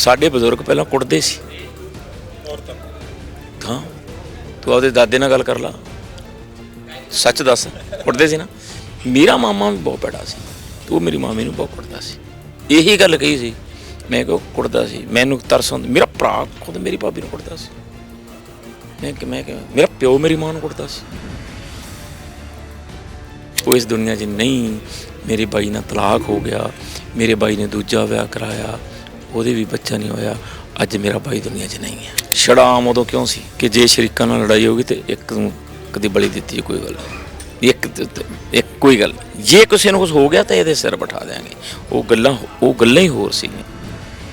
ਸਾਡੇ ਬਜ਼ੁਰਗ ਪਹਿਲਾਂ ਕੁੱਟਦੇ ਸੀ। ਔਰਤਾਂ ਹਾਂ, ਤੂੰ ਆਪਦੇ ਦਾਦੇ ਨਾਲ ਗੱਲ ਕਰ ਲਾ। ਸੱਚ ਦੱਸ, ਕੁੱਟਦੇ ਸੀ ਨਾ? ਮੇਰਾ ਮਾਮਾ ਵੀ ਬਹੁਤ ਪੈੜਾ ਸੀ। ਤੂੰ ਮੇਰੀ ਮਾਮੀ ਨੂੰ ਬਹੁਤ ਕੁੱਟਦਾ ਸੀ। ਇਹੀ ਗੱਲ ਕਹੀ ਸੀ। ਮੈਂ ਕਿਹਾ ਕੁੱਟਦਾ ਸੀ। ਮੈਨੂੰ ਤਰਸ ਆਉਂਦਾ। ਮੇਰਾ ਭਰਾ ਖੁਦ ਮੇਰੀ ਭਾਬੀ ਨੂੰ ਕੁੱਟਦਾ ਸੀ। ਮੈਂ ਕਿ ਮੈਂ ਮੇਰਾ ਪਿਓ ਮੇਰੀ ਮਾਂ ਨੂੰ ਕੁੱਟਦਾ ਸੀ। ਉਹ ਇਸ ਦੁਨੀਆ 'ਚ ਨਹੀਂ। ਮੇਰੇ ਬਾਈ ਨਾਲ ਤਲਾਕ ਹੋ ਗਿਆ। ਮੇਰੇ ਬਾਈ ਨੇ ਦੂਜਾ ਵਿਆਹ ਕਰਾਇਆ। ਉਹਦੇ ਵੀ ਬੱਚਾ ਨਹੀਂ ਹੋਇਆ। ਅੱਜ ਮੇਰਾ ਬਾਈ ਦੁਨੀਆ 'ਚ ਨਹੀਂ ਹੈ। ਛੜਾਮ ਉਦੋਂ ਕਿਉਂ ਸੀ? ਕਿ ਜੇ ਸ਼ਰੀਕਾਂ ਨਾਲ ਲੜਾਈ ਹੋਗੀ ਤੇ ਇੱਕ ਨੂੰ ਕਦੀ ਬਲੀ ਦਿੱਤੀ ਕੋਈ ਗੱਲ ਨਹੀਂ। ਇੱਕ ਇੱਕ ਕੋਈ ਗੱਲ ਨਹੀਂ। ਜੇ ਕਿਸੇ ਨੂੰ ਕੁਝ ਹੋ ਗਿਆ ਤਾਂ ਇਹਦੇ ਸਿਰ ਬਿਠਾ ਦੇਾਂਗੇ ਉਹ ਗੱਲਾਂ ਉਹ ਗੱਲਾਂ ਹੀ ਹੋਰ ਸੀ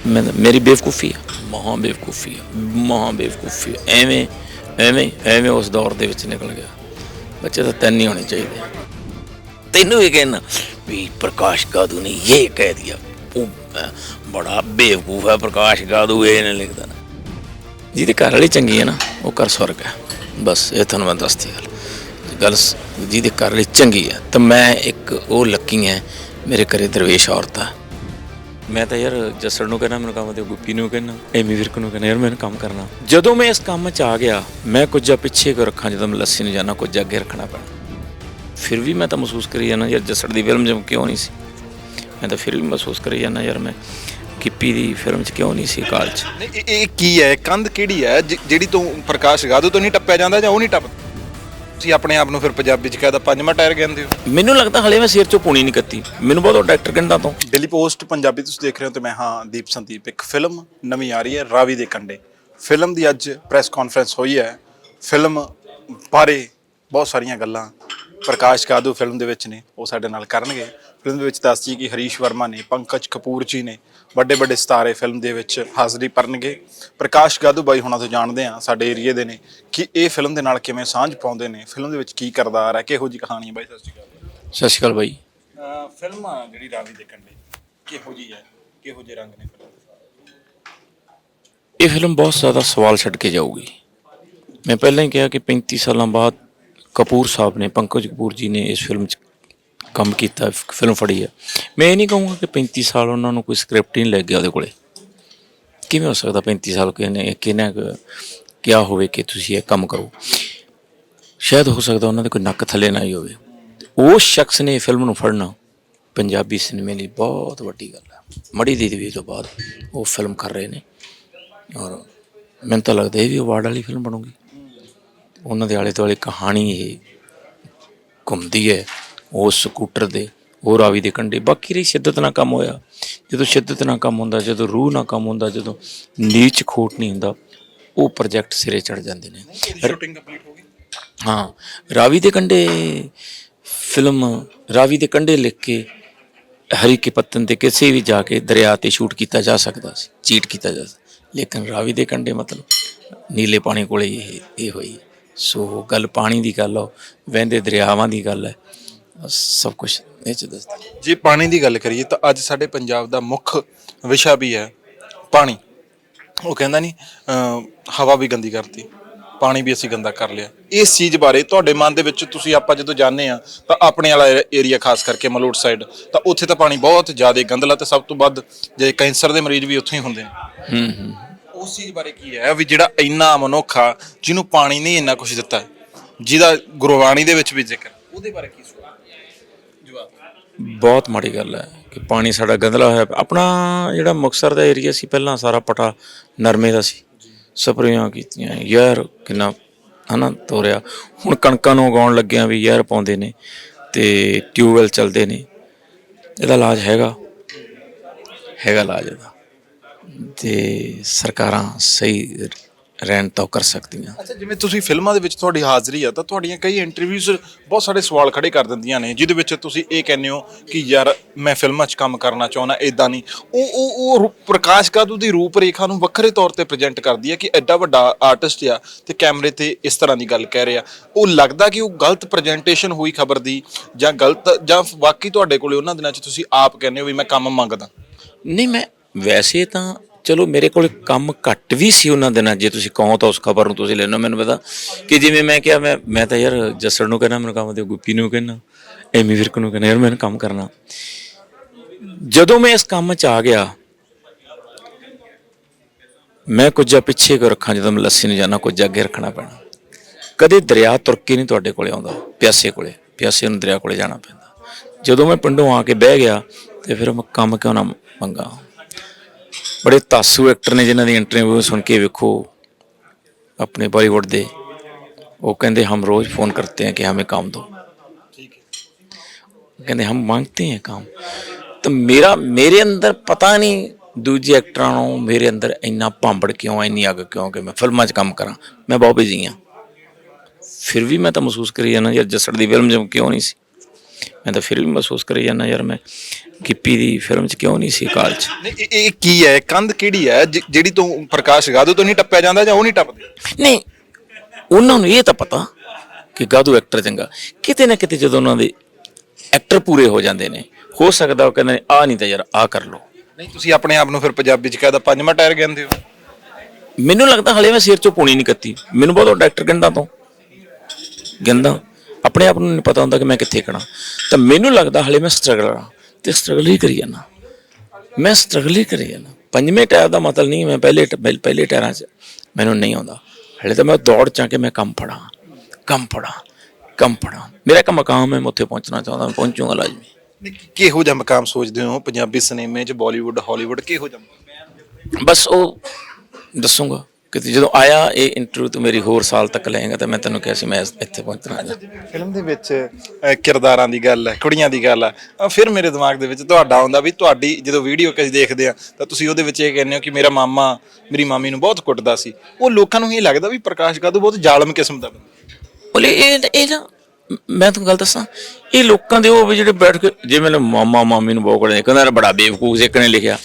ਮੈਂ ਮੇਰੀ ਬੇਵਕੂਫੀ ਆ। ਮਹਾ ਬੇਵਕੂਫੀ ਆ। ਮਹਾ ਬੇਵਕੂਫੀ ਐਵੇਂ ਐਵੇਂ ਐਵੇਂ ਉਸ ਦੌਰ ਦੇ ਵਿੱਚ ਨਿਕਲ ਗਿਆ। ਬੱਚੇ ਤਾਂ ਤਿੰਨ ਹੀ ਹੋਣੇ ਚਾਹੀਦੇ ਤੈਨੂੰ ਇਹ ਕਹਿਣਾ ਵੀ ਪ੍ਰਕਾਸ਼ ਕਾਦੂ ਨੇ ਇਹ ਕਹਿ ਦਿਆ। ਬੜਾ ਬੇਵਕੂਫ ਹੈ ਪ੍ਰਕਾਸ਼ ਗਾਦੂ ਇਹ ਲਿਖਦਾ। ਜਿਹਦੇ ਘਰ ਵਾਲੀ ਚੰਗੀ ਹੈ ਨਾ, ਉਹ ਘਰ ਸਵਰਗ ਹੈ। ਬਸ, ਇਹ ਤੁਹਾਨੂੰ ਮੈਂ ਦੱਸਦੀ ਗੱਲ। ਗੱਲ ਜਿਹਦੇ ਘਰ ਵਾਲੀ ਚੰਗੀ ਹੈ, ਤਾਂ ਮੈਂ ਇੱਕ ਉਹ ਲੱਕੀ ਹੈ, ਮੇਰੇ ਘਰੇ ਦਰਵੇਸ਼ ਔਰਤ ਆ। ਮੈਂ ਤਾਂ ਯਾਰ ਜਸੜ ਨੂੰ ਕਹਿੰਦਾ ਮੈਨੂੰ ਕੰਮ ਤੇ ਗੁੱਪੀ ਨੂੰ ਕਹਿੰਦਾ ਐਮੀ ਵਿਰਕ ਨੂੰ ਕਹਿੰਦਾ ਯਾਰ ਮੈਨੂੰ ਕੰਮ ਕਰਨਾ। ਜਦੋਂ ਮੈਂ ਇਸ ਕੰਮ 'ਚ ਆ ਗਿਆ, ਮੈਂ ਕੁਝ ਪਿੱਛੇ ਕੋ ਰੱਖਾਂ, ਜਦੋਂ ਮੈਂ ਲੱਸੀ ਨੂੰ ਜਾਣਾ ਕੁਝ ਅੱਗੇ ਰੱਖਣਾ ਪੈਣਾ। ਫਿਰ ਵੀ ਮੈਂ ਤਾਂ ਮਹਿਸੂਸ ਕਰੀ ਜਾਂਦਾ, ਯਾਰ ਜਸੜ ਦੀ ਫਿਲਮ ਜਮ ਕਿਉਂ ਨਹੀਂ ਸੀ? ਮੈਂ ਤਾਂ ਫਿਰ ਵੀ ਮਹਿਸੂਸ ਕਰੀ ਜਾਂਦਾ, ਯਾਰ ਮੈਂ ਗਿੱਪੀ ਦੀ ਫਿਲਮ 'ਚ ਕਿਉਂ ਨਹੀਂ ਸੀ ਕਾਲ 'ਚ? ਨਹੀਂ ਇਹ- ਇਹ ਕੀ ਹੈ? ਕੰਧ ਕਿਹੜੀ ਹੈ? ਜਿ- ਜਿਹੜੀ ਤੋਂ ਪ੍ਰਕਾਸ਼ ਗਾਦੂ ਤੋਂ ਨਹੀਂ ਟੱਪਿਆ ਜਾਂਦਾ ਜਾਂ ਉਹ ਨਹੀਂ ਟੱਪ ਤੁਸੀਂ ਆਪਣੇ ਆਪ ਨੂੰ ਫਿਰ ਪੰਜਾਬੀ ਚ ਕਹਦਾ ਪੰਜਵਾਂ ਟਾਇਰ ਕਹਿੰਦੇ ਹੋ। ਮੈਨੂੰ ਲੱਗਦਾ ਹਲੇ ਮੈਂ ਸਿਰ 'ਚੋਂ ਪੂਣੀ ਨਹੀਂ ਕੱਤੀ। ਮੈਨੂੰ ਬਹੁਤ ਡਾਕਟਰ ਕਹਿੰਦਾ ਤੋਂ। ਦਿੱਲੀ ਪੋਸਟ ਪੰਜਾਬੀ ਤੁਸੀਂ ਦੇਖ ਰਹੇ ਹੋ ਤੇ ਮੈਂ ਹਾਂ ਦੀਪ ਸੰਦੀਪ। ਇੱਕ ਫਿਲਮ ਨਵੀਂ ਆ ਰਹੀ ਹੈ ਰਾਵੀ ਦੇ ਕੰਡੇ ਫਿਲਮ ਦੀ ਅੱਜ ਪ੍ਰੈਸ ਕਾਨਫਰੰਸ ਹੋਈ ਹੈ। ਫਿਲਮ ਬਾਰੇ ਬਹੁਤ ਸਾਰੀਆਂ ਗੱਲਾਂ ਪ੍ਰਕਾਸ਼ ਕਾਦੂ ਫਿਲਮ ਦੇ ਵਿੱਚ ਨੇ ਉਹ ਸਾਡੇ ਨਾਲ ਕਰਨਗੇ। ਫਿਲਮ ਦੇ ਵਿੱਚ ਦੱਸਦੀ ਕਿ ਹਰੀਸ਼ ਵਰਮਾ ਨੇ ਪੰਕਜ ਕਪੂਰ ਜੀ ਨੇ ਵੱਡੇ ਵੱਡੇ ਸਤਾਰੇ ਫਿਲਮ ਦੇ ਵਿੱਚ ਹਾਜ਼ਰੀ ਭਰਨਗੇ। ਪ੍ਰਕਾਸ਼ ਗਾਦੂ ਬਾਈ ਹੁਣਾਂ ਤੋਂ ਜਾਣਦੇ ਆ ਸਾਡੇ ਏਰੀਏ ਦੇ ਨੇ ਕਿ ਇਹ ਫਿਲਮ ਦੇ ਨਾਲ ਕਿਵੇਂ ਸਾਂਝ ਪਾਉਂਦੇ ਨੇ। ਫਿਲਮ ਦੇ ਵਿੱਚ ਕੀ ਕਰਦਾਰ ਹੈ ਕਿਹੋ ਜੀ ਕਹਾਣੀ ਹੈ ਬਾਈ? ਸਤਿ ਸ਼੍ਰੀ ਅਕਾਲ ਸਤਿ ਸ਼੍ਰੀ ਅਕਾਲ ਬਾਈ। ਫਿਲਮ ਜਿਹੜੀ ਰਾਵੀ ਦੇ ਕੰਡੇ ਕਿਹੋ ਜੀ ਹੈ ਕਿਹੋ ਜਿਹੇ ਰੰਗ ਨੇ ਫਿਲਮ ਇਹ ਫਿਲਮ ਬਹੁਤ ਜ਼ਿਆਦਾ ਸਵਾਲ ਛੱਡ ਕੇ ਜਾਊਗੀ। ਮੈਂ ਪਹਿਲਾਂ ਹੀ ਕਿਹਾ ਕਿ 35 ਸਾਲਾਂ ਬਾਅਦ ਕਪੂਰ ਸਾਹਿਬ ਨੇ, ਪੰਕਜ ਕਪੂਰ ਜੀ ਨੇ ਇਸ ਫਿਲਮ 'ਚ ਕੰਮ ਕੀਤਾ ਫਿਲਮ ਫੜੀ ਹੈ ਮੈਂ ਇਹ ਨਹੀਂ ਕਹੂੰਗਾ ਕਿ 35 ਸਾਲ ਉਹਨਾਂ ਨੂੰ ਕੋਈ ਸਕ੍ਰਿਪਟ ਹੀ ਨਹੀਂ ਲੱਗ ਗਿਆ ਉਹਦੇ ਕੋਲੇ। ਕਿਵੇਂ ਹੋ ਸਕਦਾ 35 ਸਾਲ ਕਿਨੇ ਕਿਨੇ ਕਿਆ ਹੋਵੇ ਕਿ ਤੁਸੀਂ ਇਹ ਕੰਮ ਕਰੋ। ਸ਼ਾਇਦ ਹੋ ਸਕਦਾ ਉਹਨਾਂ ਦੇ ਕੋਈ ਨੱਕ ਥੱਲੇ ਨਾ ਹੀ ਹੋਵੇ। ਉਸ ਸ਼ਖਸ ਨੇ ਫਿਲਮ ਨੂੰ ਫੜਨਾ ਪੰਜਾਬੀ ਸਿਨੇਮੇ ਲਈ ਬਹੁਤ ਵੱਡੀ ਗੱਲ ਹੈ ਮੜੀ ਦੀ ਦੇਵੀ ਤੋਂ ਬਾਅਦ ਉਹ ਫਿਲਮ ਕਰ ਰਹੇ ਨੇ। ਔਰ ਮੈਨੂੰ ਤਾਂ ਲੱਗਦਾ ਇਹ ਵੀ ਅਵਾਰਡ ਵਾਲੀ ਫਿਲਮ ਬਣੂਗੀ। ਉਹਨਾਂ ਦੇ ਆਲੇ ਦੁਆਲੇ ਕਹਾਣੀ ਇਹ ਘੁੰਮਦੀ ਹੈ ਉਸ ਸਕੂਟਰ ਦੇ ਉਹ ਰਾਵੀ ਦੇ ਕੰਢੇ। ਬਾਕੀ ਰਹੀ ਸ਼ਿੱਦਤ ਨਾਲ ਕੰਮ ਹੋਇਆ। ਜਦੋਂ ਸ਼ਿੱਦਤ ਨਾਲ ਕੰਮ ਹੁੰਦਾ ਜਦੋਂ ਰੂਹ ਨਾਲ ਕੰਮ ਹੁੰਦਾ ਜਦੋਂ ਨੀਚ ਖੋਟ ਨਹੀਂ ਹੁੰਦਾ ਉਹ ਪ੍ਰੋਜੈਕਟ ਸਿਰੇ ਚੜ ਜਾਂਦੇ ਨੇ। ਸ਼ੂਟਿੰਗ ਕੰਪਲੀਟ ਹੋ ਗਈ? ਹਾਂ ਰਾਵੀ ਦੇ ਕੰਢੇ ਫਿਲਮ ਰਾਵੀ ਦੇ ਕੰਢੇ ਲਿਖ ਕੇ ਹਰੀ ਕੇ ਪੱਤਨ ਤੇ ਕਿਸੇ ਵੀ ਜਾ ਕੇ ਦਰਿਆ ਤੇ ਸ਼ੂਟ ਕੀਤਾ ਜਾ ਸਕਦਾ ਸੀ ਚੀਟ ਕੀਤਾ ਜਾ ਸਕਦਾ ਲੇਕਿਨ ਰਾਵੀ ਦੇ ਕੰਢੇ ਮਤਲਬ ਨੀਲੇ ਪਾਣੀ ਕੋਲੇ ਇਹ ਇਹ ਹੋਈ ਸੋ ਗੱਲ ਪਾਣੀ ਦੀ ਗੱਲ ਆ ਵਹਿੰਦੇ ਦਰਿਆਵਾਂ ਦੀ ਗੱਲ ਹੈ ਸਭ ਕੁਝ ਇਹ ਚ ਦੱਸਦਾ। ਜੇ ਪਾਣੀ ਦੀ ਗੱਲ ਕਰੀਏ ਤਾਂ ਅੱਜ ਸਾਡੇ ਪੰਜਾਬ ਦਾ ਮੁੱਖ ਵਿਸ਼ਾ ਵੀ ਹੈ ਪਾਣੀ। ਉਹ ਕਹਿੰਦਾ ਨਹੀਂ ਹਵਾ ਵੀ ਗੰਦੀ ਕਰਤੀ ਪਾਣੀ ਵੀ ਅਸੀਂ ਗੰਦਾ ਕਰ ਲਿਆ। ਇਸ ਚੀਜ਼ ਬਾਰੇ ਤੁਹਾਡੇ ਮਨ ਦੇ ਵਿੱਚ ਤੁਸੀਂ ਆਪਾਂ ਜਦੋਂ ਜਾਂਦੇ ਆ ਤਾਂ ਆਪਣੇ ਵਾਲਾ ਏਰੀਆ ਖਾਸ ਕਰਕੇ ਮਲੋਟ ਸਾਈਡ ਤਾਂ ਉੱਥੇ ਤਾਂ ਪਾਣੀ ਬਹੁਤ ਜ਼ਿਆਦਾ ਗੰਦਲਾ ਤੇ ਸਭ ਤੋਂ ਵੱਧ ਜੇ ਕੈਂਸਰ ਦੇ ਮਰੀਜ਼ ਵੀ ਉੱਥੇ ਹੀ ਹੁੰਦੇ ਨੇ। ਹੂੰ ਹੂੰ। ਉਸ ਚੀਜ਼ ਬਾਰੇ ਕੀ ਹੈ ਵੀ ਜਿਹੜਾ ਇੰਨਾ ਮਨੁੱਖ ਜਿਹਨੂੰ ਪਾਣੀ ਨੇ ਇੰਨਾ ਕੁਝ ਦਿੱਤਾ ਹੈ, ਜਿਹਦਾ ਗੁਰਬਾਣੀ ਦੇ ਵਿੱਚ ਵੀ ਜ਼ਿਕਰ ਉਹਦੇ ਬਾਰੇ ਕੀ ਸੋਚ ਜਵਾਬ ਬਹੁਤ ਮਾੜੀ ਗੱਲ ਹੈ ਕਿ ਪਾਣੀ ਸਾਡਾ ਗੰਦਲਾ ਹੋਇਆ ਪਿਆ। ਆਪਣਾ ਜਿਹੜਾ ਮੁਕਸਰ ਦਾ ਏਰੀਆ ਸੀ ਪਹਿਲਾਂ ਸਾਰਾ ਪਟਾ ਨਰਮੇ ਦਾ ਸੀ। ਸਪਰੇਆਂ ਕੀਤੀਆਂ ਯਾਰ ਕਿੰਨਾ ਹਨਾ ਤੋਰਿਆ। ਹੁਣ ਕਣਕਾਂ ਨੂੰ ਉਗਾਉਣ ਲੱਗਿਆਂ ਵੀ ਯਾਰ ਪਾਉਂਦੇ ਨੇ ਤੇ ਟਿਊਬਵੈਲ ਚੱਲਦੇ ਨੇ। ਇਹਦਾ ਇਲਾਜ ਹੈਗਾ। ਹੈਗਾ ਇਲਾਜ ਇਹਦਾ। ਤੇ ਸਰਕਾਰਾਂ ਸਹੀ ਰਹਿਣ ਤਾਂ ਕਰ ਸਕਦੀਆਂ। ਅੱਛਾ ਜਿਵੇਂ ਤੁਸੀਂ ਫਿਲਮਾਂ ਦੇ ਵਿੱਚ ਤੁਹਾਡੀ ਹਾਜ਼ਰੀ ਆ ਤਾਂ ਤੁਹਾਡੀਆਂ ਕਈ ਇੰਟਰਵਿਊਜ਼ ਬਹੁਤ ਸਾਰੇ ਸਵਾਲ ਖੜੇ ਕਰ ਦਿੰਦੀਆਂ ਨੇ ਜਿਹਦੇ ਵਿੱਚ ਤੁਸੀਂ ਇਹ ਕਹਿੰਦੇ ਹੋ ਕਿ ਯਾਰ ਮੈਂ ਫਿਲਮਾਂ 'ਚ ਕੰਮ ਕਰਨਾ ਚਾਹੁੰਦਾ ਇਦਾਂ ਨਹੀਂ। ਉਹ ਉਹ ਉਹ ਪ੍ਰਕਾਸ਼ ਕਾਦੂ ਦੀ ਰੂਪ ਰੇਖਾ ਨੂੰ ਵੱਖਰੇ ਤੌਰ ਤੇ ਪ੍ਰੈਜ਼ੈਂਟ ਕਰਦੀ ਹੈ ਕਿ ਐਡਾ ਵੱਡਾ ਆਰਟਿਸਟ ਆ ਤੇ ਕੈਮਰੇ ਤੇ ਇਸ ਤਰ੍ਹਾਂ ਦੀ ਗੱਲ ਕਹਿ ਰਿਹਾ। ਉਹ ਲੱਗਦਾ ਕਿ ਉਹ ਗਲਤ ਪ੍ਰੈਜ਼ੈਂਟੇਸ਼ਨ ਹੋਈ ਖਬਰ ਦੀ ਜਾਂ ਗਲਤ ਜਾਂ ਵਾਕਈ ਤੁਹਾਡੇ ਕੋਲੇ ਉਹਨਾਂ ਦਿਨਾਂ 'ਚ ਤੁਸੀਂ ਆਪ ਕਹਿੰਦੇ ਹੋ ਵੀ ਮੈਂ ਕੰਮ ਮੰਗਦਾ। ਨਹੀਂ ਮੈਂ ਵੈਸੇ ਤਾਂ ਚਲੋ ਮੇਰੇ ਕੋਲ ਕੰਮ ਘੱਟ ਵੀ ਸੀ ਉਹਨਾਂ ਦਿਨਾਂ, ਜੇ ਤੁਸੀਂ ਕਹੋ ਤਾਂ ਉਸ ਖਬਰ ਨੂੰ ਤੁਸੀਂ ਲੈਣਾ ਮੈਨੂੰ ਪਤਾ ਕਿ ਜਿਵੇਂ ਮੈਂ ਕਿਹਾ, ਮੈਂ ਮੈਂ ਤਾਂ ਯਾਰ ਜਸੜ ਨੂੰ ਕਹਿੰਦਾ ਮੈਨੂੰ ਕੰਮ ਦੇ, ਗੁੱਪੀ ਨੂੰ ਕਹਿੰਦਾ ਐਮੀ ਵਿਰਕ ਨੂੰ ਕਹਿੰਦਾ ਯਾਰ ਮੈਨੂੰ ਕੰਮ ਕਰਨਾ। ਜਦੋਂ ਮੈਂ ਇਸ ਕੰਮ 'ਚ ਆ ਗਿਆ, ਮੈਂ ਕੁਝ ਪਿੱਛੇ ਕੋ ਰੱਖਾਂ, ਜਦੋਂ ਮੈਂ ਲੱਸੀ ਨੂੰ ਜਾਣਾ, ਕੁਝ ਅੱਗੇ ਰੱਖਣਾ ਪੈਣਾ। ਕਦੇ ਦਰਿਆ ਤੁਰ ਕੇ ਨਹੀਂ ਤੁਹਾਡੇ ਕੋਲੇ ਆਉਂਦਾ, ਪਿਆਸੇ ਕੋਲੇ, ਪਿਆਸੇ ਨੂੰ ਦਰਿਆ ਕੋਲੇ ਜਾਣਾ ਪੈਂਦਾ। ਜਦੋਂ ਮੈਂ ਪਿੰਡੋਂ ਆ ਕੇ ਬਹਿ ਗਿਆ, ਤੇ ਫਿਰ ਮੈਂ ਕੰਮ ਕਿਉਂ ਨਾ ਮੰਗਾ? ਬੜੇ ਤਾਸੂ ਐਕਟਰ ਨੇ ਜਿਨ੍ਹਾਂ ਦੀ ਇੰਟਰਵਿਊ ਸੁਣ ਕੇ ਵੇਖੋ ਆਪਣੇ ਬਾਲੀਵੁੱਡ ਦੇ। ਉਹ ਕਹਿੰਦੇ ਹਮ ਰੋਜ਼ ਫੋਨ ਕਰਤੇ ਹੈ ਕਿ ਹਮੇ ਕੰਮ ਦੋ। ਕਹਿੰਦੇ ਹਮ ਮੰਗਤੇ ਹੈ ਕੰਮ। ਤਾਂ ਮੇਰਾ ਮੇਰੇ ਅੰਦਰ ਪਤਾ ਨਹੀਂ ਦੂਜੇ ਐਕਟਰਾਂ ਨੂੰ ਮੇਰੇ ਅੰਦਰ ਇੰਨਾ ਭਾਂਬੜ ਕਿਉਂ ਇੰਨੀ ਅੱਗ ਕਿਉਂ ਕਿ ਮੈਂ ਫਿਲਮਾਂ 'ਚ ਕੰਮ ਕਰਾਂ। ਮੈਂ ਬਹੁਤ ਬਿਜ਼ੀ ਹਾਂ। ਫਿਰ ਵੀ ਮੈਂ ਤਾਂ ਮਹਿਸੂਸ ਕਰੀ ਜਾਂਦਾ ਯਾਰ ਜਸੜ ਦੀ ਫਿਲਮ ਜਮ ਕਿਉਂ ਨਹੀਂ ਸੀ? ਮੈਂ ਤਾਂ ਫਿਰ ਵੀ ਮਹਿਸੂਸ ਕਰੀ ਜਾਂਦਾ ਯਾਰ ਮੈਂ ਗਿੱਪੀ ਦੀ ਫਿਲਮ 'ਚ ਕਿਉਂ ਨਹੀਂ ਸੀ ਕਾਲ 'ਚ? ਨਹੀਂ ਇਹ- ਇਹ ਕੀ ਹੈ? ਕੰਧ ਕਿਹੜੀ ਹੈ? ਜਿ- ਜਿਹੜੀ ਤੋਂ ਪ੍ਰਕਾਸ਼ ਗਾਦੂ ਤੋਂ ਨਹੀਂ ਟੱਪਿਆ ਜਾਂਦਾ ਜਾਂ ਉਹ ਨਹੀਂ ਟੱਪਦੇ? ਨਹੀਂ ਉਹਨਾਂ ਨੂੰ ਇਹ ਤਾਂ ਪਤਾ ਕਿ ਗਾਦੂ ਐਕਟਰ ਚੰਗਾ। ਕਿਤੇ ਨਾ ਕਿਤੇ ਜਦੋਂ ਉਹਨਾਂ ਦੇ ਐਕਟਰ ਪੂਰੇ ਹੋ ਜਾਂਦੇ ਨੇ ਹੋ ਸਕਦਾ ਉਹ ਕਹਿੰਦੇ ਨੇ ਆ ਨਹੀਂ ਤਾਂ ਯਾਰ ਆ ਕਰ ਲੋ ਨਹੀਂ ਤੁਸੀਂ ਆਪਣੇ ਆਪ ਨੂੰ ਫਿਰ ਪੰਜਾਬੀ ਚ ਕਹਦਾ ਪੰਜਵਾਂ ਟਾਇਰ ਕਹਿੰਦੇ ਹੋ। ਮੈਨੂੰ ਲੱਗਦਾ ਹਲੇ ਮੈਂ ਸਿਰ ਚੋਂ ਪੂਣੀ ਨਹੀਂ ਕੱਤੀ। ਮੈਨੂੰ ਬਹੁਤ ਡਾਕਟਰ ਗੰਦਾ ਤੋਂ। ਗੰਦਾ ਆਪਣੇ ਆਪ ਨੂੰ ਨਹੀਂ ਪਤਾ ਹੁੰਦਾ ਕਿ ਮੈਂ ਕਿੱਥੇ ਖੜਾ ਤਾਂ ਮੈਨੂੰ ਲੱਗਦਾ ਹਲੇ ਮੈਂ ਸਟਰਗਲ ਆ ਤੇ ਸਟਰਗਲ ਹੀ ਕਰੀ ਜਾਣਾ ਮੈਂ ਸਟਰਗਲ ਹੀ ਕਰੀ ਜਾਣਾ ਪੰਜਵੇਂ ਟਾਇਰ ਦਾ ਮਤਲਬ ਨਹੀਂ ਮੈਂ ਪਹਿਲੇ ਪਹਿਲੇ ਟਾਇਰਾਂ 'ਚ ਮੈਨੂੰ ਨਹੀਂ ਆਉਂਦਾ। ਹਲੇ ਤਾਂ ਮੈਂ ਦੌੜ ਚਾਂ ਕਿ ਮੈਂ ਕੰਮ ਫੜਾਂ ਕੰਮ ਫੜਾਂ ਕੰਮ ਫੜਾਂ। ਮੇਰਾ ਇੱਕ ਮਕਾਮ ਹੈ ਮੈਂ ਉੱਥੇ ਪਹੁੰਚਣਾ ਚਾਹੁੰਦਾ ਮੈਂ ਪਹੁੰਚੂਗਾ ਲਾਜ਼ਮੀ। ਕਿਹੋ ਜਿਹਾ ਮਕਾਮ ਸੋਚਦੇ ਹੋ? ਪੰਜਾਬੀ ਸਿਨੇਮੇ ਚ ਬਾਲੀਵੁੱਡ ਹਾਲੀਵੁੱਡ ਕਿਹੋ ਜਿਹਾ ਬਸ ਉਹ ਦੱਸੂਗਾ। ਕਿ ਜਦੋਂ ਆਇਆ ਇਹ ਇੰਟਰਵਿਊ ਤੂੰ ਮੇਰੀ ਹੋਰ ਸਾਲ ਤੱਕ ਲਏਗਾ ਤਾਂ ਮੈਂ ਤੈਨੂੰ ਕਿਹਾ ਸੀ ਮੈਂ ਇਸ- ਇੱਥੇ ਪਹੁੰਚਣਾ ਫਿਲਮ ਦੇ ਵਿੱਚ ਅਹ, ਕਿਰਦਾਰਾਂ ਦੀ ਗੱਲ ਹੈ ਕੁੜੀਆਂ ਦੀ ਗੱਲ ਹੈ ਅਹ, ਫਿਰ ਮੇਰੇ ਦਿਮਾਗ ਦੇ ਵਿੱਚ ਤੁਹਾਡਾ ਆਉਂਦਾ ਵੀ ਤੁਹਾਡੀ ਜਦੋਂ ਵੀਡੀਓ ਕਿਸੇ ਦੇਖਦੇ ਆ ਤਾਂ ਤੁਸੀਂ ਉਹਦੇ ਵਿੱਚ ਇਹ ਕਹਿੰਦੇ ਹੋ ਕਿ ਮੇਰਾ ਮਾਮਾ ਮੇਰੀ ਮਾਮੀ ਨੂੰ ਬਹੁਤ ਕੁੱਟਦਾ ਸੀ। ਉਹ ਲੋਕਾਂ ਨੂੰ ਇਹ ਲੱਗਦਾ ਵੀ ਪ੍ਰਕਾਸ਼ ਗਾਦੂ ਬਹੁਤ ਜ਼ਾਲਮ ਕਿਸਮ ਦਾ ਬੰਦਾ। ਬੋਲੇ ਇਹ ਇਹ ਨਾ ਮੈਂ ਤੁਹਾਨੂੰ ਗੱਲ ਦੱਸਾਂ ਇਹ ਲੋਕਾਂ ਦੇ ਉਹ ਵੀ ਜਿਹੜੇ ਬੈਠ ਕੇ ਜਿਵੇਂ ਨਾ ਮਾਮਾ ਮਾਮੀ ਨੂੰ ਬੋਕੜੇ ਕਹਿੰਦਾ ਯਾਰ ਬੜਾ ਬੇਵਕੂਫ ਇੱਕ ਨੇ ਲਿਖਿਆ।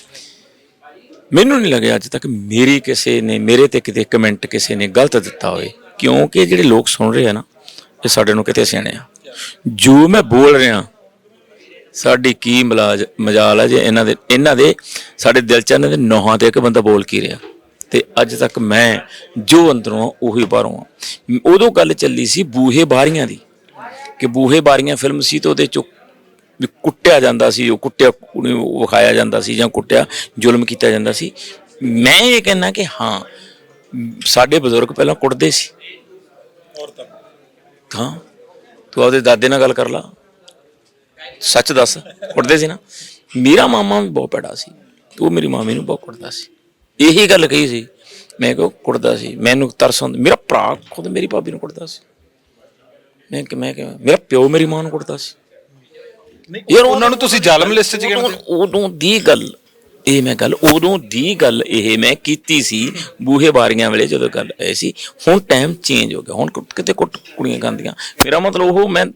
ਮੈਨੂੰ ਨਹੀਂ ਲੱਗਿਆ ਅੱਜ ਤੱਕ ਮੇਰੀ ਕਿਸੇ ਨੇ ਮੇਰੇ ਤੇ ਕਿਤੇ ਕਮੈਂਟ ਕਿਸੇ ਨੇ ਗਲਤ ਦਿੱਤਾ ਹੋਵੇ। ਕਿਉਂਕਿ ਜਿਹੜੇ ਲੋਕ ਸੁਣ ਰਹੇ ਆ ਨਾ ਇਹ ਸਾਡੇ ਨੂੰ ਕਿਤੇ ਸਿਆਣੇ ਆ। ਜੋ ਮੈਂ ਬੋਲ ਰਿਹਾ ਸਾਡੀ ਕੀ ਮਲਾਜ ਮਜਾਲ ਹੈ ਜੇ ਇਹਨਾਂ ਦੇ ਇਹਨਾਂ ਦੇ ਸਾਡੇ ਦਿਲ ਚ ਇਹਨਾਂ ਦੇ ਨੋਹਾਂ ਤੇ ਇੱਕ ਬੰਦਾ ਬੋਲ ਕੀ ਰਿਹਾ। ਤੇ ਅੱਜ ਤੱਕ ਮੈਂ ਜੋ ਅੰਦਰੋਂ ਆ, ਉਹੀ ਬਾਹਰੋਂ ਆ। ਉਦੋਂ ਗੱਲ ਚੱਲੀ ਸੀ ਬੂਹੇ ਬਾਰੀਆਂ ਦੀ ਕਿ ਬੂਹੇ ਬਾਰੀਆਂ ਫਿਲਮ ਸੀ ਤੇ ਉਹਦੇ ਚੋਂ ਵੀ ਕੁੱਟਿਆ ਜਾਂਦਾ ਸੀ, ਉਹ ਕੁੱਟਿਆ ਕੁੜੀ ਵਿਖਾਇਆ ਜਾਂਦਾ ਸੀ ਜਾਂ ਕੁੱਟਿਆ, ਜ਼ੁਲਮ ਕੀਤਾ ਜਾਂਦਾ ਸੀ। ਮੈਂ ਇਹ ਕਹਿੰਦਾ ਕਿ ਹਾਂ, ਸਾਡੇ ਬਜ਼ੁਰਗ ਪਹਿਲਾਂ ਕੁੱਟਦੇ ਸੀ। ਹਾਂ, ਤੂੰ ਆਪਦੇ ਦਾਦੇ ਨਾਲ ਗੱਲ ਕਰ ਲਾ। ਸੱਚ ਦੱਸ, ਕੁੱਟਦੇ ਸੀ ਨਾ। ਮੇਰਾ ਮਾਮਾ ਵੀ ਬਹੁਤ ਪੈੜਾ ਸੀ ਤੂੰ ਮੇਰੀ ਮਾਮੀ ਨੂੰ ਬਹੁਤ ਕੁੱਟਦਾ ਸੀ। ਇਹੀ ਗੱਲ ਕਹੀ ਸੀ, ਮੈਂ ਕਿਹਾ ਕੁੱਟਦਾ ਸੀ। ਮੈਨੂੰ ਤਰਸ ਆਉਂਦਾ, ਮੇਰਾ ਭਰਾ ਖੁਦ ਮੇਰੀ ਭਾਬੀ ਨੂੰ ਕੁੱਟਦਾ ਸੀ। ਮੈਂ ਕਿ ਮੈਂ ਕਿਹਾ, ਮੇਰਾ ਪਿਓ ਮੇਰੀ ਮਾਂ ਨੂੰ ਕੁੱਟਦਾ ਸੀ। ਯਾਰ ਉਹਨਾਂ ਨੂੰ ਤੁਸੀਂ ਜ਼ਾਲਮ ਲਿਸਟ ਚ ਗਿਣਦੇ ਉਦੋਂ- ਉਦੋਂ ਦੀ ਗੱਲ ਇਹ ਮੈਂ ਗੱਲ ਉਦੋਂ ਦੀ ਗੱਲ ਇਹ ਮੈਂ ਕੀਤੀ ਸੀ ਬੂਹੇ ਬਾਰੀਆਂ ਵੇਲੇ ਜਦੋਂ ਗੱਲ ਆਈ ਸੀ। ਹੁਣ ਟਾਈਮ ਚੇਂਜ ਹੋ ਗਿਆ। ਹੁਣ ਕੁ- ਕਿਤੇ ਕੁੱਟ ਕੁੜੀਆਂ ਗਾਂਦੀਆਂ ਮੇਰਾ ਮਤਲਬ ਉਹ ਮੈਂ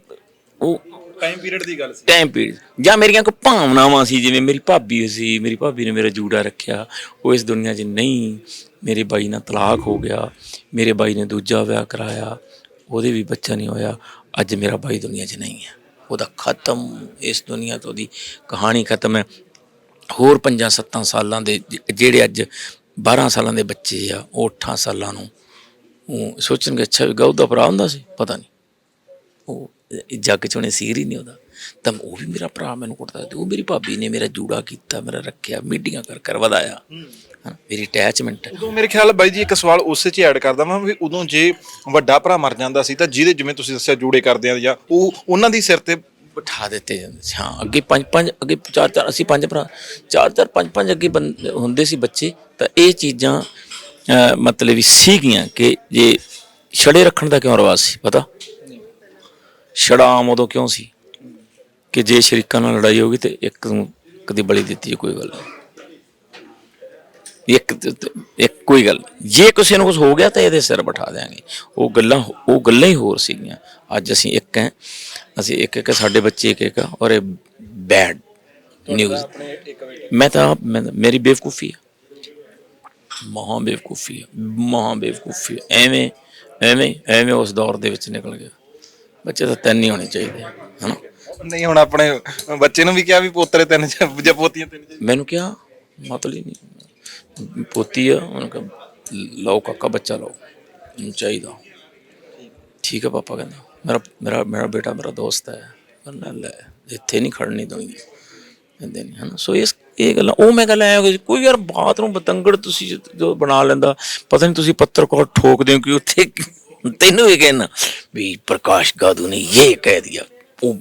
ਉਹ ਟਾਈਮ ਪੀਰੀਅਡ ਦੀ ਗੱਲ ਸੀ। ਟਾਈਮ ਪੀਰੀਅਡ ਜਾਂ ਮੇਰੀਆਂ ਕੋ ਭਾਵਨਾਵਾਂ ਸੀ ਜਿਵੇਂ ਮੇਰੀ ਭਾਬੀ ਸੀ ਮੇਰੀ ਭਾਬੀ ਨੇ ਮੇਰਾ ਜੂੜਾ ਰੱਖਿਆ। ਉਹ ਇਸ ਦੁਨੀਆ 'ਚ ਨਹੀਂ। ਮੇਰੇ ਬਾਈ ਨਾਲ ਤਲਾਕ ਹੋ ਗਿਆ। ਮੇਰੇ ਬਾਈ ਨੇ ਦੂਜਾ ਵਿਆਹ ਕਰਾਇਆ। ਉਹਦੇ ਵੀ ਬੱਚਾ ਨਹੀਂ ਹੋਇਆ। ਅੱਜ ਮੇਰਾ ਬਾਈ ਦੁਨੀਆ 'ਚ ਨਹੀਂ ਹੈ। ਉਹਦਾ ਖਤਮ, ਇਸ ਦੁਨੀਆ ਤੋਂ ਦੀ ਕਹਾਣੀ ਖਤਮ ਹੈ। ਹੋਰ 5-7 ਸਾਲਾਂ ਦੇ ਜਿਹੜੇ ਅੱਜ 12 ਸਾਲਾਂ ਦੇ ਬੱਚੇ ਆ, ਉਹ 8 ਸਾਲਾਂ ਨੂੰ, ਉਹ ਸੋਚਣਗੇ, ਅੱਛਾ ਵੀ ਗਾਉ ਦਾ ਭਰਾ ਹੁੰਦਾ ਸੀ, ਪਤਾ ਨਹੀਂ। ਉਹ ਇਹ ਜੱਗ ਚ ਉਹਨੇ ਸੀਰ ਹੀ ਨਹੀਂ ਉਹਦਾ। ਤਾਂ ਉਹ ਵੀ ਮੇਰਾ ਭਰਾ ਮੈਨੂੰ ਕੁੱਟਦਾ ਤੇ ਉਹ ਮੇਰੀ ਭਾਬੀ ਨੇ ਮੇਰਾ ਜੂੜਾ ਕੀਤਾ, ਮੇਰਾ ਰੱਖਿਆ, ਮੀਟਿੰਗਾਂ ਕਰ ਕਰ ਵਧਾਇਆ ਮੇਰੀ ਅਟੈਚਮੈਂਟ ਉਦੋਂ ਮੇਰੇ ਖਿਆਲ ਬਾਈ ਜੀ ਇੱਕ ਸਵਾਲ ਉਸੇ ਚ ਐਡ ਕਰਦਾ ਮੈਂ ਵੀ ਉਦੋਂ ਜੇ ਵੱਡਾ ਭਰਾ ਮਰ ਜਾਂਦਾ ਸੀ ਤਾਂ ਜਿਹਦੇ ਜਿਵੇਂ ਤੁਸੀਂ ਦੱਸਿਆ ਜੂੜੇ ਕਰਦੇ ਆ ਜਾਂ ਉਹ ਉਹਨਾਂ ਦੀ ਸਿਰ ਤੇ ਬਿਠਾ ਦਿੱਤੇ ਜਾਂਦੇ ਸੀ। ਹਾਂ ਅੱਗੇ ਪੰਜ ਪੰਜ ਅੱਗੇ ਚਾਰ ਚਾਰ ਅਸੀਂ ਪੰਜ ਭਰਾ ਚਾਰ ਚਾਰ ਪੰਜ ਪੰਜ ਅੱਗੇ ਬੰ- ਹੁੰਦੇ ਸੀ ਬੱਚੇ ਤਾਂ ਇਹ ਚੀਜ਼ਾਂ ਅਹ, ਮਤਲਬ ਵੀ ਸੀਗੀਆਂ ਕਿ ਜੇ ਛੜੇ ਰੱਖਣ ਦਾ ਕਿਉਂ ਰਿਵਾਜ ਸੀ ਪਤਾ? ਛੜਾ ਆਮ ਉਦੋਂ ਕਿਉਂ ਸੀ? ਕਿ ਜੇ ਸ਼ਰੀਕਾਂ ਨਾਲ ਲੜਾਈ ਹੋ ਗਈ ਤੇ ਇੱਕ ਨੂੰ ਕਦੀ ਬਲੀ ਦਿੱਤੀ ਹੈ, ਕੋਈ ਗੱਲ ਨਹੀਂ। ਇੱਕ ਇੱਕ ਕੋਈ ਗੱਲ। ਜੇ ਕਿਸੇ ਨੂੰ ਕੁਝ ਹੋ ਗਿਆ ਤਾਂ ਇਹਦੇ ਸਿਰ ਬਿਠਾ ਦੇਾਂਗੇ ਉਹ ਗੱਲਾਂ ਉਹ ਗੱਲਾਂ ਹੀ ਹੋਰ ਸੀਗੀਆਂ। ਅੱਜ ਅਸੀਂ ਇੱਕ ਹੈ ਅਸੀਂ ਇੱਕ ਇੱਕ ਸਾਡੇ ਬੱਚੇ ਇੱਕ ਇੱਕ ਔਰ ਇਹ ਬੈਡ ਨਿਊਜ਼ ਮੈਂ ਤਾਂ ਮੇਰੀ ਬੇਵਕੂਫੀ ਹੈ ਮਹਾ ਬੇਵਕੂਫੀ ਹੈ ਮਹਾ ਬੇਵਕੂਫੀ। ਐਵੇਂ ਐਵੇਂ ਐਵੇਂ ਉਸ ਦੌਰ ਦੇ ਵਿੱਚ ਨਿਕਲ ਗਿਆ। ਬੱਚੇ ਤਾਂ ਤਿੰਨ ਹੀ ਹੋਣੇ ਚਾਹੀਦੇ ਹਨਾ? ਨਹੀਂ ਹੁਣ ਆਪਣੇ ਬੱਚੇ ਨੂੰ ਵੀ ਕਿਹਾ ਵੀ ਪੋਤਰੇ ਤਿੰਨ ਜਾਂ ਪੋਤੀਆਂ ਤਿੰਨ ਮੈਨੂੰ ਕਿਹਾ ਮਤਲਬ ਹੀ ਨਹੀਂ। ਪੋਤੀ ਆ, ਉਹਨਾਂ ਲਓ ਕਾਕਾ ਬੱਚਾ ਲਓ, ਮੈਨੂੰ ਚਾਹੀਦਾ। ਠੀਕ ਹੈ ਪਾਪਾ ਕਹਿੰਦਾ, ਮੇਰਾ ਮੇਰਾ ਮੇਰਾ ਬੇਟਾ ਮੇਰਾ ਦੋਸਤ ਹੈ। ਕਹਿੰਦਾ ਲੈ ਇੱਥੇ ਨਹੀਂ ਖੜਨੀ ਦਊਂਗੀ ਕਹਿੰਦੇ ਨਹੀਂ, ਹਨਾ। ਸੋ ਇਸ, ਇਹ ਗੱਲਾਂ, ਉਹ ਮੈਂ ਗੱਲ ਆਇਆ ਕੋਈ ਯਾਰ ਬਾਤ ਨੂੰ ਬਤੰਗੜ ਤੁਸੀਂ ਜੋ- ਬਣਾ ਲੈਂਦਾ, ਪਤਾ ਨਹੀਂ ਤੁਸੀਂ ਪੱਤਰਕਾਰ ਠੋਕਦੇ ਹੋ ਕਿ ਉੱਥੇ ਤੈਨੂੰ ਇਹ ਕਹਿਣਾ, ਵੀ ਪ੍ਰਕਾਸ਼ ਗਾਦੂ ਨੇ ਇਹ ਕਹਿ ਦਿਆ। ਉਹ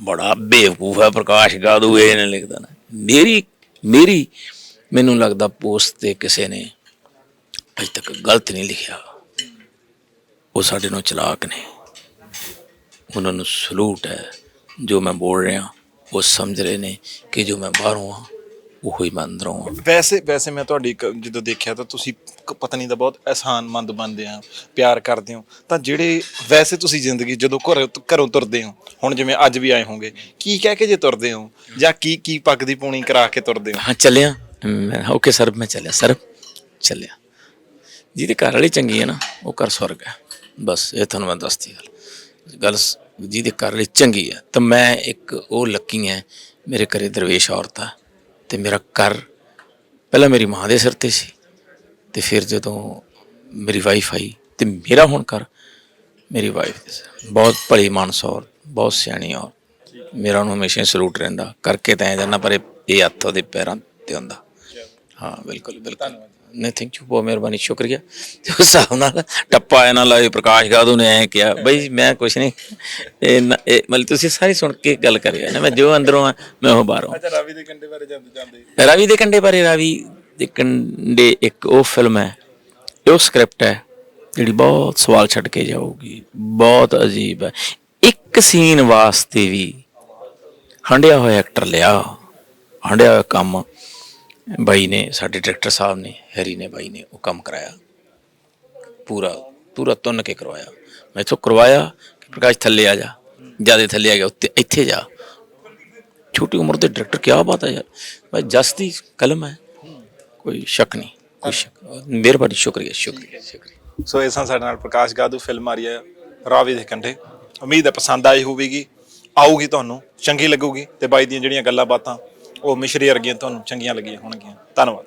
ਬੜਾ ਬੇਵਕੂਫ ਹੈ, ਪ੍ਰਕਾਸ਼ ਗਾਦੂ, ਇਹ ਨੇ ਲਿਖਦਾ ਨਾ। ਮੇਰੀ ਮੇਰੀ ਮੈਨੂੰ ਲੱਗਦਾ ਪੋਸਟ ਤੇ ਕਿਸੇ ਨੇ ਅਜੇ ਤੱਕ ਗਲਤ ਨਹੀਂ ਲਿਖਿਆ। ਉਹ ਸਾਡੇ ਨੂੰ ਚਲਾਕ ਨੇ। ਉਹਨਾਂ ਨੂੰ ਸਲੂਟ ਹੈ। ਜੋ ਮੈਂ ਬੋਲ ਰਿਹਾ ਉਹ ਸਮਝ ਰਹੇ ਨੇ ਕਿ ਜੋ ਮੈਂ ਬਾਹਰੋਂ ਆ ਉਹ ਹੀ ਮੈਂ ਅੰਦਰੋਂ ਆ ਵੈਸੇ ਵੈਸੇ ਮੈਂ ਤੁਹਾਡੀ ਇੱਕ ਜਦੋਂ ਦੇਖਿਆ ਤਾਂ ਤੁਸੀਂ ਪਤਨੀ ਦਾ ਬਹੁਤ ਅਹਿਸਾਨਮੰਦ ਬਣਦੇ ਆ ਪਿਆਰ ਕਰਦੇ ਹੋ। ਤਾਂ ਜਿਹੜੇ ਵੈਸੇ ਤੁਸੀਂ ਜ਼ਿੰਦਗੀ ਜਦੋਂ ਘਰੋਂ ਘਰੋਂ ਤੁਰਦੇ ਹੋ ਹੁਣ ਜਿਵੇਂ ਅੱਜ ਵੀ ਆਏ ਹੋਗੇ ਕੀ ਕਹਿ ਕੇ ਜੇ ਤੁਰਦੇ ਹੋ? ਜਾਂ ਕੀ ਕੀ ਪੱਗ ਦੀ ਪੂਣੀ ਕਰਾ ਕੇ ਤੁਰਦੇ ਹੋ? ਹਾਂ ਚੱਲਿਆ ਮੈਂ ਓਕੇ ਸਰ, ਮੈਂ ਚੱਲਿਆ। ਸਰ, ਚੱਲਿਆ। ਜਿਹਦੇ ਘਰ ਵਾਲੀ ਚੰਗੀ ਹੈ ਨਾ, ਉਹ ਘਰ ਸਵਰਗ ਹੈ। ਬਸ, ਇਹ ਤੁਹਾਨੂੰ ਮੈਂ ਦੱਸਦੀ ਗੱਲ। ਗੱਲ ਜਿਹਦੇ ਘਰ ਵਾਲੀ ਚੰਗੀ ਹੈ, ਤਾਂ ਮੈਂ ਇੱਕ ਉਹ ਲੱਕੀ ਹੈ, ਮੇਰੇ ਘਰੇ ਦਰਵੇਸ਼ ਔਰਤ ਆ, ਤੇ ਮੇਰਾ ਘਰ ਪਹਿਲਾਂ ਮੇਰੀ ਮਾਂ ਦੇ ਸਿਰ ਤੇ ਸੀ, ਤੇ ਫਿਰ ਜਦੋਂ ਮੇਰੀ ਵਾਈਫ ਆਈ, ਤੇ ਮੇਰਾ ਹੁਣ ਘਰ ਮੇਰੀ ਵਾਈਫ ਦੇ ਸਿਰ। ਬਹੁਤ ਭਲੀ ਮਾਨਸ ਔਰ ਬਹੁਤ ਸਿਆਣੀ ਔਰਤ। ਮੇਰਾ ਉਹਨੂੰ ਹਮੇਸ਼ਾ ਸਲੂਟ ਰਹਿੰਦਾ। ਕਰਕੇ ਤਾਂ ਐਂ ਜਾਂਦਾ, ਪਰ ਇਹ- ਇਹ ਹੱਥ ਉਹਦੇ ਪੈਰਾਂ ਤੇ ਹੁੰਦਾ। ਹਾਂ ਬਿਲਕੁਲ ਬਿਲਕੁਲ। ਨਹੀਂ ਥੈਂਕ ਯੂ ਬਹੁਤ ਮਿਹਰਬਾਨੀ ਸ਼ੁਕਰੀਆ। ਤੇ ਉਸ ਹਿਸਾਬ ਨਾਲ ਟੱਪਾ ਇਹਨਾਂ ਲਾਏ ਪ੍ਰਕਾਸ਼ ਗਾਦੂ ਨੇ ਐ ਕਿਹਾ ਬਈ ਮੈਂ ਕੁਛ ਨਹੀਂ ਇਹ ਮਤਲਬ ਤੁਸੀਂ ਸਾਰੀ ਸੁਣ ਕੇ ਗੱਲ ਕਰਿਆ ਨਾ ਮੈਂ ਜੋ ਅੰਦਰੋਂ ਆ ਮੈਂ ਉਹ ਬਾਹਰੋਂ। ਅੱਛਾ ਰਾਵੀ ਦੇ ਕੰਡੇ ਬਾਰੇ ਜਾਂਦੇ ਜਾਂਦੇ। ਰਵੀ ਦੇ ਕੰਡੇ ਬਾਰੇ ਰਵੀ ਦੇ ਕੰਡੇ ਇੱਕ ਉਹ ਫਿਲਮ ਹੈ ਉਹ ਸਕ੍ਰਿਪਟ ਹੈ ਜਿਹੜੀ ਬਹੁਤ ਸਵਾਲ ਛੱਡ ਕੇ ਜਾਊਗੀ ਬਹੁਤ ਅਜੀਬ ਹੈ। ਇੱਕ ਸੀਨ ਵਾਸਤੇ ਵੀ ਹੰਡਿਆ ਹੋਇਆ ਐਕਟਰ ਲਿਆ ਹੰਡਿਆ ਹੋਇਆ ਕੰਮ ਬਾਈ ਨੇ, ਸਾਡੇ ਡਾਇਰੈਕਟਰ ਸਾਹਿਬ ਨੇ, ਹੈਰੀ ਨੇ ਬਾਈ ਨੇ ਉਹ ਕੰਮ ਕਰਾਇਆ। ਪੂਰਾ ਪੂਰਾ ਤੁੰਨ ਕੇ ਕਰਵਾਇਆ। ਮੈਂ ਇਥੋਂ ਕਰਵਾਇਆ ਕਿ ਪ੍ਰਕਾਸ਼ ਥੱਲੇ ਆ ਜਾ, ਜ਼ਿਆਦਾ ਥੱਲੇ ਆ ਗਿਆ, ਉੱਤੇ ਇੱਥੇ ਜਾ। ਛੋਟੀ ਉਮਰ ਦੇ ਡਾਇਰੈਕਟਰ ਕੀ ਬਾਤ ਹੈ ਯਾਰ। ਭਾਈ, ਜਸ ਦੀ ਕਲਮ ਹੈ। ਕੋਈ ਸ਼ੱਕ ਨਹੀਂ, ਕੋਈ ਸ਼ੱਕ ਮਿਹਰਬਾਨੀ, ਸ਼ੁਕਰੀਆ ਸ਼ੁਕਰੀਆ ਸ਼ੁਕਰੀਆ। ਸੋ ਇਸ ਇਸਾਂ ਸਾਡੇ ਨਾਲ ਪ੍ਰਕਾਸ਼ ਗਾਦੂ ਫਿਲਮ ਆ ਰਹੀ ਹੈ ਰਾਵੀ ਦੇ। ਕੰਢੇ ਉਮੀਦ ਹੈ ਪਸੰਦ ਆਈ ਹੋਵੇਗੀ, ਆਊਗੀ ਤੁਹਾਨੂੰ, ਚੰਗੀ ਲੱਗੂਗੀ ਤੇ ਬਾਈ ਦੀਆਂ ਜਿਹੜੀਆਂ ਗੱਲਾਂ ਬਾਤਾਂ ਉਹ ਮਿਸ਼ਰੀ ਵਰਗੀਆਂ ਤੁਹਾਨੂੰ ਚੰਗੀਆਂ ਲੱਗੀਆਂ ਹੋਣਗੀਆਂ। ਧੰਨਵਾਦ।